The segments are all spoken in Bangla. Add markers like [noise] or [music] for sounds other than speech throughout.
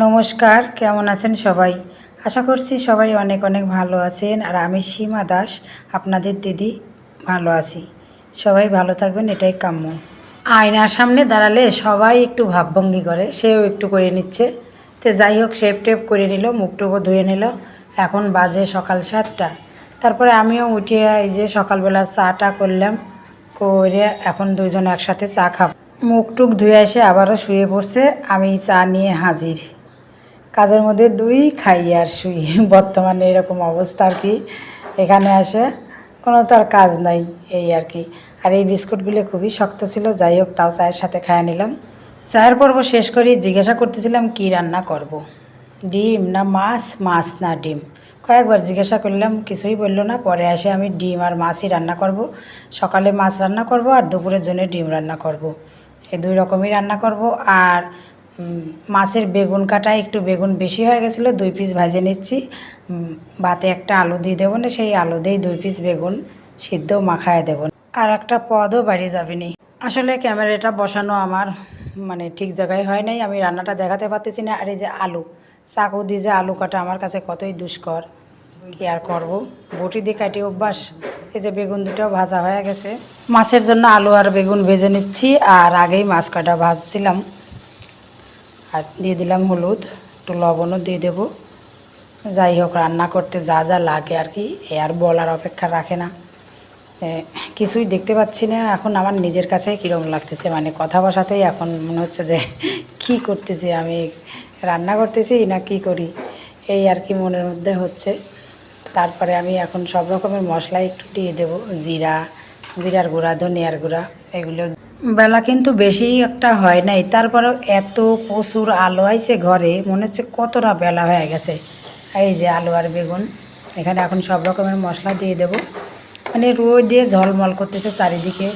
নমস্কার, কেমন আছেন সবাই? আশা করছি সবাই অনেক অনেক ভালো আছেন আর আমি সীমা দাস, আপনাদের দিদি, ভালো আছি। সবাই ভালো থাকবেন, এটাই কাম্য। আয়নার সামনে দাঁড়ালে সবাই একটু ভাবভঙ্গি করে, সেও একটু করে নিচ্ছে। তো যাই হোক, শেপ টেপ করে নিল, মুখটুকু ধুয়ে নিল। এখন বাজে সকাল সাতটা। তারপরে আমিও উঠে এই যে সকালবেলা চাটা করলাম, করে এখন দুজন একসাথে চা খাব। মুখটুক ধুয়ে এসে আবারও শুয়ে পড়ছে, আমি চা নিয়ে হাজির। কাজের মধ্যে দুই খাই আর শুই। বর্তমানে এরকম অবস্থা আর কি। এখানে আসে, কোনো তার কাজ নাই এই আর কি। আর এই বিস্কুটগুলো খুবই শক্ত ছিল, যাই হোক, তাও চায়ের সাথে খায় নিলাম। চায়ের পর্ব শেষ করি, জিজ্ঞাসা করতেছিলাম, কি রান্না করব। ডিম না মাছ? মাছ না ডিম। কয়েকবার জিজ্ঞাসা করলাম, কিছুই বলল না। পরে আসে, আমি ডিম আর মাছই রান্না করব। সকালে মাছ রান্না করব আর দুপুরের জন্য ডিম রান্না করব। এই দুই রকমই রান্না করব। আর মাছের বেগুন কাটা একটু বেগুন বেশি হয়ে গেছিল, দুই পিস ভাজে নিচ্ছি। ভাতে একটা আলু দিয়ে দেবো না, সেই আলু দিয়েই দুই পিস বেগুন সিদ্ধ মাখায় দেবো। আর একটা পদও বাড়ি যাবে নি। আসলে ক্যামেরাটা বসানো আমার মানে ঠিক জায়গায় হয় নাই। আমি রান্নাটা দেখাতে পারতেছি না। আর এই যে আলু, চাকু দিয়ে যে আলু কাটা আমার কাছে কতই দুষ্কর। কি আর করব? বটি দিয়ে কাটি অভ্যাস। এই যে বেগুন দুটো ভাজা হয়ে গেছে। মাছের জন্য আলু আর বেগুন ভেজে নিচ্ছি। আর আগেই মাছ কাটা ভাজছিলাম। আর দিয়ে দিলাম হলুদ, একটু লবণও দিয়ে দেবো। যাই হোক, রান্না করতে যা যা লাগে আর কি, এ আর বলার অপেক্ষা রাখে না। কিছুই দেখতে পাচ্ছি না, এখন আমার নিজের কাছে কীরকম লাগতেছে মানে কথা বসাতেই এখন মনে হচ্ছে যে [laughs] কি করতেছি আমি, রান্না করতেছি না কি করি? এই আর কি মনের মধ্যে হচ্ছে। তারপরে আমি এখন সব রকমের মশলা একটু দিয়ে দেবো, জিরা জিরার গুঁড়া, ধনিয়ার গুঁড়া, এগুলো। বেলা কিন্তু বেশি একটা হয় নাই। তারপরেও এত প্রচুর আলো আইছে ঘরে, মনে হচ্ছে কতটা বেলা হয়ে গেছে। এই যে আলু আর বেগুন, এখানে এখন সব রকমের মশলা দিয়ে দেবো। মানে রোদ দিয়ে ঝলমল করতেছে চারিদিকে,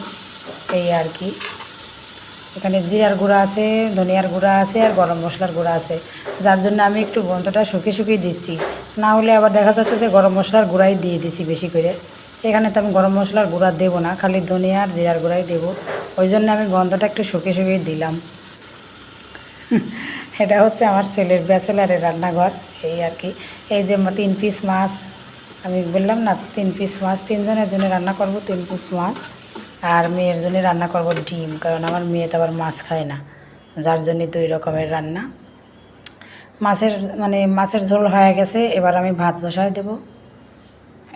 এই আর কি। এখানে জিরার গুঁড়া আছে, ধনিয়ার গুঁড়া আছে আর গরম মশলার গুঁড়া আছে। যার জন্য আমি একটু গন্ধটা শুকিয়ে শুকিয়ে দিচ্ছি। না হলে আবার দেখা যাচ্ছে যে গরম মশলার গুঁড়াই দিয়ে দিছি বেশি করে। এখানে তো আমি গরম মশলার গুঁড়া দেবো না, খালি ধনিয়া আর জিরার গুঁড়াই দেবো। ওই জন্য আমি গন্ধটা একটু শুকিয়ে শুকিয়ে দিলাম। [laughs] এটা হচ্ছে আমার ছেলের ব্যাচেলারের রান্নাঘর, এই আর কি। এই যে তিন পিস মাছ, আমি বললাম না, তিন পিস মাছ, তিনজনের জন্য রান্না করব তিন পিস মাছ, আর মেয়ের জন্য রান্না করব ডিম, কারণ আমার মেয়ে তো আবার মাছ খায় না, যার জন্য দুই রকমের রান্না। মাছের মানে মাছের ঝোল হয়ে গেছে, এবার আমি ভাত বসায় দেব।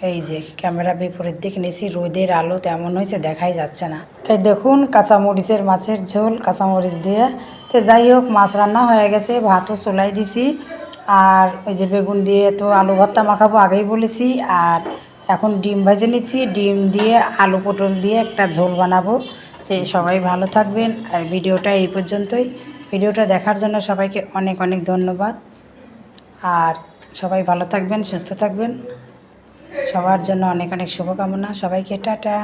এই যে ক্যামেরা বিপরীত দিক নিয়েছি রোদের আলো তেমন হয়েছে, দেখাই যাচ্ছে না। এই দেখুন, কাঁচামরিচের মাছের ঝোল, কাঁচামরিচ দিয়ে। তো যাই হোক, মাছ রান্না হয়ে গেছে, ভাতও চুলাই দিছি। আর ওই যে বেগুন দিয়ে তো আলু ভর্তা মাখাবো আগেই বলেছি। আর এখন ডিম ভেজে নিচ্ছি, ডিম দিয়ে আলু পটল দিয়ে একটা ঝোল বানাবো। সবাই ভালো থাকবেন। আর ভিডিওটা এই পর্যন্তই। ভিডিওটা দেখার জন্য সবাইকে অনেক অনেক ধন্যবাদ। আর সবাই ভালো থাকবেন, সুস্থ থাকবেন। সবার জন্য অনেক অনেক শুভকামনা। সবাইকে টাটা।